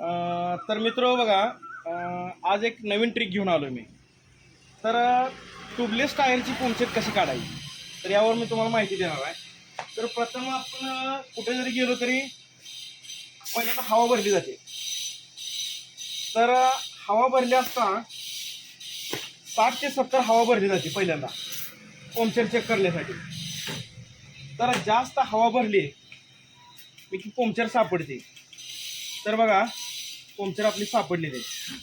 तर मित्र बघा आज एक नवीन ट्रिक घेऊन आलो मी. तर ट्यूबलेस टायरची पंक्चर कशी काढायची? तर यावर मी तुम्हाला माहिती देणार आहे. तर प्रथम आपण कुठे जरी गेलो तरी पहिल्यांदा हवा भरली जाते. तर हवा भरली असता साठ ते सत्तर हवा भरली जाते पहिल्यांदा पंक्चर चेक करण्यासाठी. तर जास्त हवा भरली की पंक्चर सापडते. तर बघा पंक्चर आपली सापडलेली आहे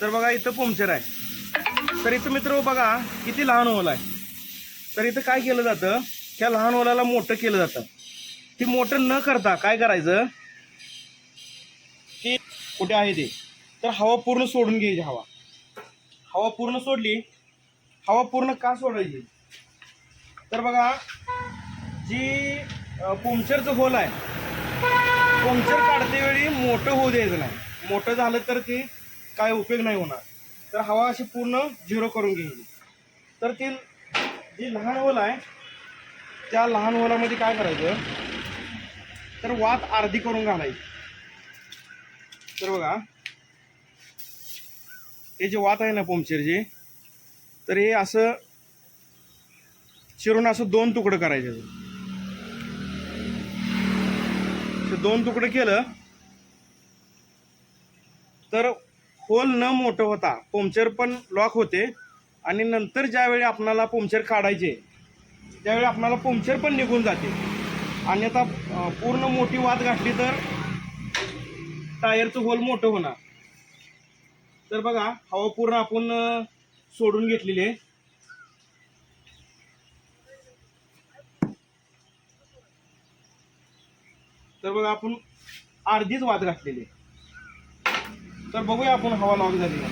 तर बघा इथं पंक्चर आहे. तर इथं मित्र बघा किती लहान ओला आहे. तर इथं काय केलं जातं? ह्या लहान ओलाला मोठं केलं जातं. ती मोठं न करता काय करायचं? की कुठे आहे ते? तर हवा पूर्ण सोडून घ्यायची हवा. हवा पूर्ण सोडली हवा पूर्ण का सोडायची? तर बघा जी अ, पंक्चरचं होल आहे पंक्चर काढते वेळी मोठं होऊ द्यायचं नाही. मोठं झालं तर ते काय उपयोग नाही होणार. तर हवा अशी पूर्ण झिरो करून घेईल. तर ती जी लहान ओल आहे त्या लहान ओलामध्ये काय करायचं? तर वात अर्धी करून घालायची. तर बघा हे जे वात आहे ना पोमचेरची तर हे असं चिरून असं दोन तुकडं करायचे. दोन तुकडं केलं तर होल न मोठं होता. पंक्चर पण लॉक होते. आणि नंतर ज्यावेळी आपणाला पंक्चर काढायचे त्यावेळी आपणाला पंक्चर पण निघून जाते. आणि आता पूर्ण मोठी वाद घातली तर टायरचं होल मोठं होणार. तर बघा हवा पूर्ण आपण सोडून घेतलेली आहे. तर बघा आपण अर्धीच वाद घातलेली आहे. तर बघूया आपण हवा लॉक झाली का.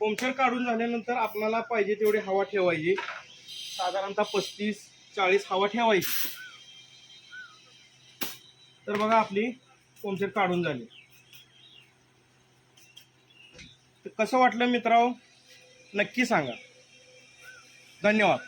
पंक्चर काढून झाल्यानंतर आपल्याला पाहिजे तेवढी हवा ठेवायची. साधारणतः पस्तीस चाळीस हवा ठेवायची. तर बघा आपली पंक्चर काढून झाली. तर कसं वाटलं मित्रांनो? नक्की सांगा. धन्यवाद.